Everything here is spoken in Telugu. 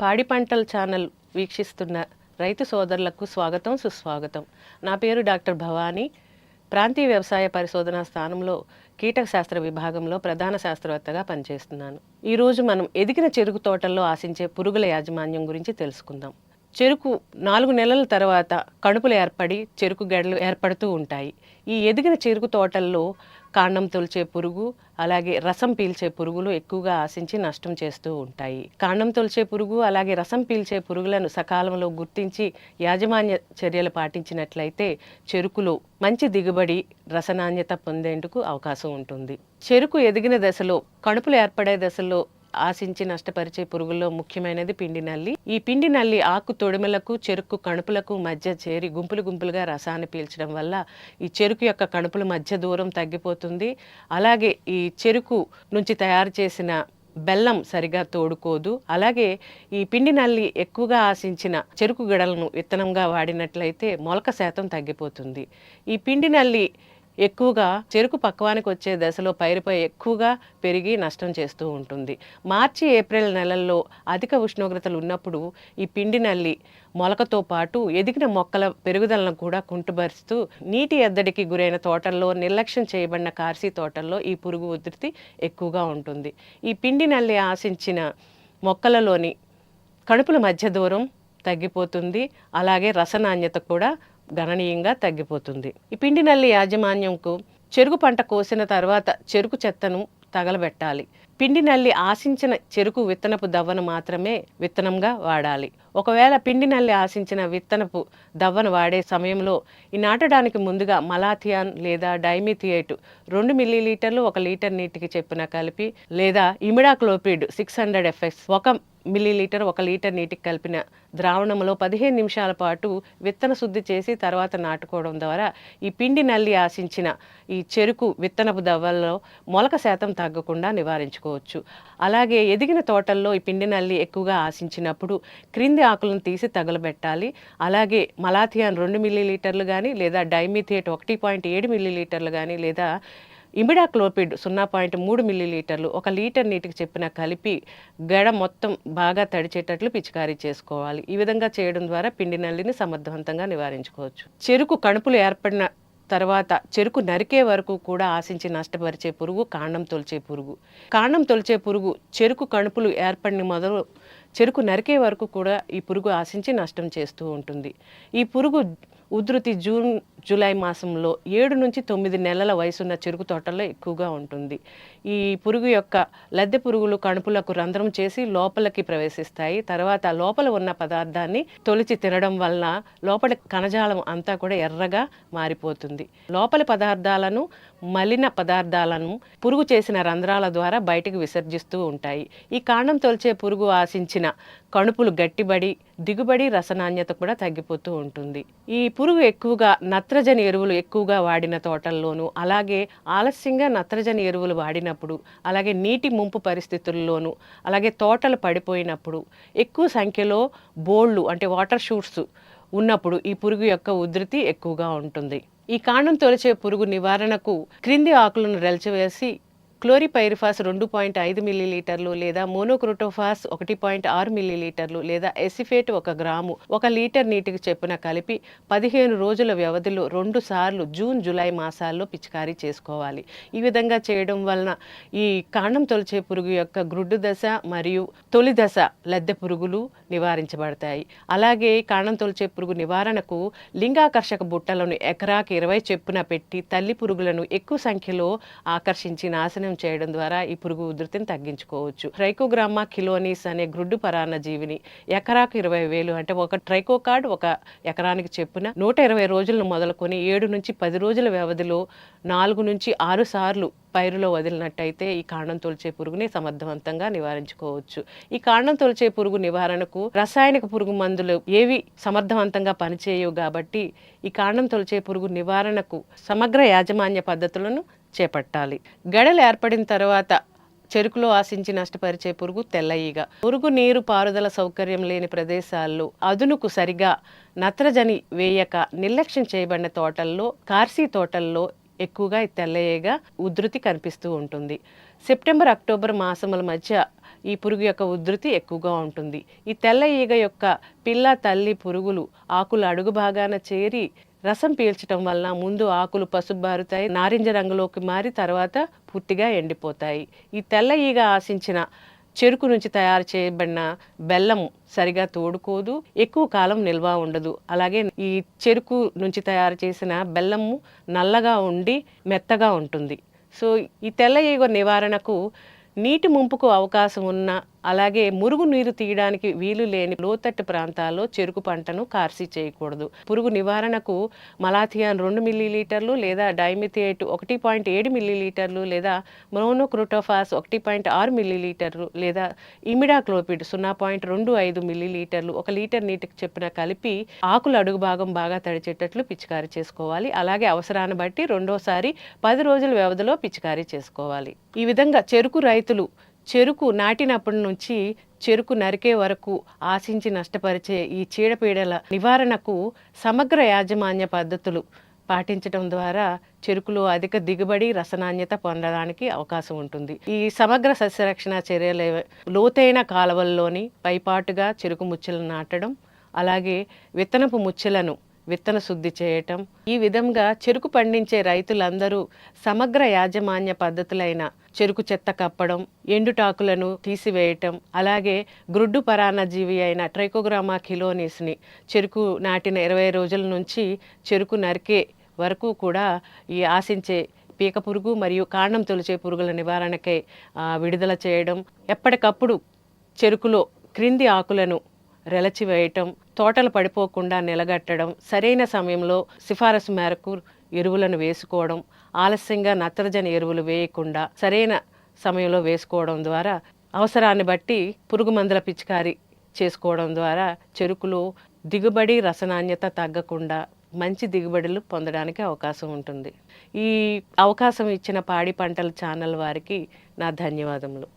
పాడి పంటల ఛానల్ వీక్షిస్తున్న రైతు సోదరులకు స్వాగతం సుస్వాగతం. నా పేరు డాక్టర్ భవానీ. ప్రాంతీయ వ్యవసాయ పరిశోధన స్థానంలో కీటక శాస్త్ర విభాగంలో ప్రధాన శాస్త్రవేత్తగా పనిచేస్తున్నాను. ఈరోజు మనం ఎదిగిన చెరుకు తోటల్లో ఆశించే పురుగుల యాజమాన్యం గురించి తెలుసుకుందాం. చెరుకు నాలుగు నెలల తర్వాత కణుపులు ఏర్పడి చెరుకు గడలు ఏర్పడుతూ ఉంటాయి. ఈ ఎదిగిన చెరుకు తోటల్లో కాండం తొలిచే పురుగు అలాగే రసం పీల్చే పురుగులు ఎక్కువగా ఆశించి నష్టం చేస్తూ ఉంటాయి. కాండం తొలిచే పురుగు అలాగే రసం పీల్చే పురుగులను సకాలంలో గుర్తించి యాజమాన్య చర్యలు పాటించినట్లయితే చెరుకులో మంచి దిగుబడి రసనాణ్యత పొందేందుకు అవకాశం ఉంటుంది. చెరుకు ఎదిగిన దశలో కణుపులు ఏర్పడే దశలో ఆశించి నష్టపరిచే పురుగుల్లో ముఖ్యమైనది పిండి నల్లి. ఈ పిండి నల్లి ఆకు తొడిమలకు చెరుకు కణుపులకు మధ్య చేరి గుంపులు గుంపులుగా రసాన్ని పీల్చడం వల్ల ఈ చెరుకు యొక్క కణుపుల మధ్య దూరం తగ్గిపోతుంది. అలాగే ఈ చెరుకు నుంచి తయారు చేసిన బెల్లం సరిగా తోడుకోదు. అలాగే ఈ పిండి నల్లి ఎక్కువగా ఆశించిన చెరుకు గడలను విత్తనంగా వాడినట్లయితే మొలక శాతం తగ్గిపోతుంది. ఈ పిండి నల్లి ఎక్కువగా చెరుకు పక్వానికి వచ్చే దశలో పైరుపై ఎక్కువగా పెరిగి నష్టం చేస్తూ ఉంటుంది. మార్చి ఏప్రిల్ నెలల్లో అధిక ఉష్ణోగ్రతలు ఉన్నప్పుడు ఈ పిండి నల్లి మొలకతో పాటు ఎదిగిన మొక్కల పెరుగుదలను కూడా కుంటుపరుస్తూ నీటి ఎద్దడికి గురైన తోటల్లో నిర్లక్ష్యం చేయబడిన కార్సీ తోటల్లో ఈ పురుగు ఉధృతి ఎక్కువగా ఉంటుంది. ఈ పిండి నల్లి ఆశించిన మొక్కలలోని కడుపుల మధ్య దూరం తగ్గిపోతుంది. అలాగే రసనాణ్యత కూడా గణనీయంగా తగ్గిపోతుంది. ఈ పిండి నల్లి యాజమాన్యంకు చెరుకు పంట కోసిన తర్వాత చెరుకు చెత్తను తగలబెట్టాలి. పిండి నల్లి ఆశించిన చెరుకు విత్తనపు దవ్వను మాత్రమే విత్తనంగా వాడాలి. ఒకవేళ పిండి నల్లి ఆశించిన విత్తనపు దవ్వను వాడే సమయంలో ఈ నాటడానికి ముందుగా మలాథియాన్ లేదా డైమిథియేట్ రెండు మిల్లీలీటర్లు ఒక లీటర్ నీటికి చెప్పిన కలిపి లేదా ఇమిడాక్లోపిడ్ సిక్స్ హండ్రెడ్ ఎఫ్ఎక్స్ ఒక మిల్లీలీటర్ ఒక లీటర్ నీటికి కలిపిన ద్రావణంలో పదిహేను నిమిషాల పాటు విత్తన శుద్ధి చేసి తర్వాత నాటుకోవడం ద్వారా ఈ పిండి నల్లి ఆశించిన ఈ చెరుకు విత్తనపు దవ్వల్లో మొలక శాతం తగ్గకుండా నివారించుకోవచ్చు. అలాగే ఎదిగిన తోటల్లో ఈ పిండి నల్లి ఎక్కువగా ఆశించినప్పుడు క్రింది ఆకులను తీసి తగలబెట్టాలి. అలాగే మలాథియాన్ రెండు మిల్లీలీటర్లు కానీ లేదా డైమిథియేట్ ఒకటి పాయింట్ ఏడు మిల్లీలీటర్లు కానీ లేదా ఇమిడాక్లోపిడ్ సున్నా పాయింట్ మూడు మిల్లీలీటర్లు ఒక లీటర్ నీటికి చెప్పిన కలిపి గడ మొత్తం బాగా తడిచేటట్లు పిచికారీ చేసుకోవాలి. ఈ విధంగా చేయడం ద్వారా పిండి నల్లిని సమర్థవంతంగా నివారించుకోవచ్చు. చెరుకు కణుపులు ఏర్పడిన తర్వాత చెరుకు నరికే వరకు కూడా ఆశించి నష్టపరిచే పురుగు కాండం తొలిచే పురుగు. కాండం తొలిచే పురుగు చెరుకు కణుపులు ఏర్పడిన మొదలు చెరుకు నరికే వరకు కూడా ఈ పురుగు ఆశించి నష్టం చేస్తూ ఉంటుంది. ఈ పురుగు ఉధృతి జూన్ జూలై మాసంలో ఏడు నుంచి తొమ్మిది నెలల వయసున్న చెరుకు తోటల్లో ఎక్కువగా ఉంటుంది. ఈ పురుగు యొక్క లద్దె పురుగులు కణుపులకు రంధ్రం చేసి లోపలికి ప్రవేశిస్తాయి. తర్వాత లోపల ఉన్న పదార్థాన్ని తొలిచి తినడం వలన లోపల కణజాలం అంతా కూడా ఎర్రగా మారిపోతుంది. లోపలి పదార్థాలను మలిన పదార్థాలను పురుగు చేసిన రంధ్రాల ద్వారా బయటకు విసర్జిస్తూ ఉంటాయి. ఈ కాండం తొలిచే పురుగు ఆశించిన కణుపులు గట్టిబడి దిగుబడి రసనాణ్యత కూడా తగ్గిపోతూ ఉంటుంది. ఈ పురుగు ఎక్కువగా నత్రజని ఎరువులు ఎక్కువగా వాడిన తోటల్లోనూ అలాగే ఆలస్యంగా నత్రజని ఎరువులు వాడినప్పుడు అలాగే నీటి ముంపు పరిస్థితుల్లోనూ అలాగే తోటలు పడిపోయినప్పుడు ఎక్కువ సంఖ్యలో బోళ్ళు అంటే వాటర్ షూట్స్ ఉన్నప్పుడు ఈ పురుగు యొక్క ఉధృతి ఎక్కువగా ఉంటుంది. ఈ కాండం తొలిచే పురుగు నివారణకు క్రింది ఆకులను రెల్చివేసి క్లోరిపైరిఫాస్ రెండు పాయింట్ ఐదు మిల్లీలీటర్లు లేదా మోనోక్రోటోఫాస్ ఒకటి పాయింట్ ఆరు మిల్లీలీటర్లు లేదా ఎసిఫేట్ ఒక గ్రాము ఒక లీటర్ నీటికి చెప్పున కలిపి పదిహేను రోజుల వ్యవధిలో రెండు సార్లు జూన్ జూలై మాసాల్లో పిచికారీ చేసుకోవాలి. ఈ విధంగా చేయడం వలన ఈ కాండం తొలిచే పురుగు యొక్క గ్రుడ్డు దశ మరియు తొలి దశ లద్దె పురుగులు నివారించబడతాయి. అలాగే కాండం తొలిచే పురుగు నివారణకు లింగాకర్షక బుట్టలను ఎకరాకి ఇరవై చెప్పున పెట్టి తల్లి పురుగులను ఎక్కువ సంఖ్యలో ఆకర్షించి నాశనం చేయడం ద్వారా ఈ పురుగు ఉధృతిని తగ్గించుకోవచ్చు. ట్రైకోగ్రామా కిలోనీస్ అనే గ్రుడ్డు పరాన్న జీవిని ఎకరాకు ఇరవై వేలు అంటే ఒక ట్రైకో కార్డ్ ఒక ఎకరానికి చెప్పున నూట ఇరవై రోజులను మొదలుకొని ఏడు నుంచి పది రోజుల వ్యవధిలో నాలుగు నుంచి ఆరు సార్లు పైరులో వదిలినట్టయితే ఈ కాండం తొలిచే పురుగుని సమర్థవంతంగా నివారించుకోవచ్చు. ఈ కాండం తొలిచే పురుగు నివారణకు రసాయనిక పురుగు మందులు ఏవి సమర్థవంతంగా పనిచేయవు కాబట్టి ఈ కాండం తొలిచే పురుగు నివారణకు సమగ్ర యాజమాన్య పద్ధతులను చేపట్టాలి. గడలు ఏర్పడిన తర్వాత చెరుకులో ఆశించి నష్టపరిచే పురుగు తెల్ల ఈగ పురుగు నీరు పారుదల సౌకర్యం లేని ప్రదేశాల్లో అదునుకు సరిగా నత్రజని వేయక నిర్లక్ష్యం చేయబడిన తోటల్లో కార్సీ తోటల్లో ఎక్కువగా ఈ ఉధృతి కనిపిస్తూ ఉంటుంది. సెప్టెంబర్ అక్టోబర్ మాసముల మధ్య ఈ పురుగు యొక్క ఉధృతి ఎక్కువగా ఉంటుంది. ఈ తెల్ల ఈగ యొక్క పిల్ల తల్లి పురుగులు ఆకుల అడుగు భాగాన చేరి రసం పీల్చడం వలన ముందు ఆకులు పసుబారుతాయి నారింజ రంగులోకి మారి తర్వాత పూర్తిగా ఎండిపోతాయి. ఈ తెల్ల ఈగ ఆశించిన చెరుకు నుంచి తయారు చేయబడిన బెల్లం సరిగా తోడుకోదు ఎక్కువ కాలం నిల్వ ఉండదు. అలాగే ఈ చెరుకు నుంచి తయారు చేసిన బెల్లము నల్లగా ఉండి మెత్తగా ఉంటుంది. సో ఈ తెల్ల ఈగ నివారణకు నీటి ముంపుకు అవకాశం ఉన్న అలాగే మురుగు నీరు తీయడానికి వీలు లేని లోతట్టు ప్రాంతాల్లో చెరుకు పంటను కార్సి చేయకూడదు. పురుగు నివారణకు మలాథియాన్ రెండు మిల్లీలీటర్లు లేదా డైమిథియేట్ ఒకటి పాయింట్ ఏడు మిల్లీలీటర్లు లేదా మోనోక్రోటోఫాస్ ఒకటి పాయింట్ ఆరు మిల్లీలీటర్లు లేదా ఇమిడాక్లోపిడ్ సున్నా పాయింట్ రెండు ఐదు మిల్లీలీటర్లు ఒక లీటర్ నీటికి చెప్పిన కలిపి ఆకుల అడుగు భాగం బాగా తడిచేటట్లు పిచికారీ చేసుకోవాలి. అలాగే అవసరాన్ని బట్టి రెండోసారి పది రోజుల వ్యవధిలో పిచికారీ చేసుకోవాలి. ఈ విధంగా చెరుకు రైతులు చెరుకు నాటినప్పటి నుంచి చెరుకు నరికే వరకు ఆశించి నష్టపరిచే ఈ చీడపీడల నివారణకు సమగ్ర యాజమాన్య పద్ధతులు పాటించడం ద్వారా చెరుకులో అధిక దిగుబడి రసనాణ్యత పొందడానికి అవకాశం ఉంటుంది. ఈ సమగ్ర సస్యరక్షణ చర్యలు లోతైన కాలువల్లోని పైపాటుగా చెరుకు ముచ్చలను నాటడం అలాగే విత్తనపు ముచ్చలను విత్తన శుద్ధి చేయటం. ఈ విధంగా చెరుకు పండించే రైతులందరూ సమగ్ర యాజమాన్య పద్ధతులైన చెరుకు చెత్త కప్పడం ఎండుటాకులను తీసివేయటం అలాగే గ్రుడ్డు పరాన్నజీవి అయిన ట్రైకోగ్రామా కిలోనిస్ని చెరుకు నాటిన ఇరవై రోజుల నుంచి చెరుకు నరికే వరకు కూడా ఈ ఆశించే పీక పురుగు మరియు కాండం తొలిచే పురుగుల నివారణకై విడుదల చేయడం. ఎప్పటికప్పుడు చెరుకులో క్రింది ఆకులను రెలచివేయటం తోటలు పడిపోకుండా నిలగట్టడం సరైన సమయంలో సిఫారసు మేరకు ఎరువులను వేసుకోవడం ఆలస్యంగా నత్రజని ఎరువులు వేయకుండా సరైన సమయంలో వేసుకోవడం ద్వారా అవసరాన్ని బట్టి పురుగు మందుల పిచికారీ చేసుకోవడం ద్వారా చెరుకులో దిగుబడి రసనాణ్యత తగ్గకుండా మంచి దిగుబడులు పొందడానికి అవకాశం ఉంటుంది. ఈ అవకాశం ఇచ్చిన పాడి పంటల ఛానల్ వారికి నా ధన్యవాదములు.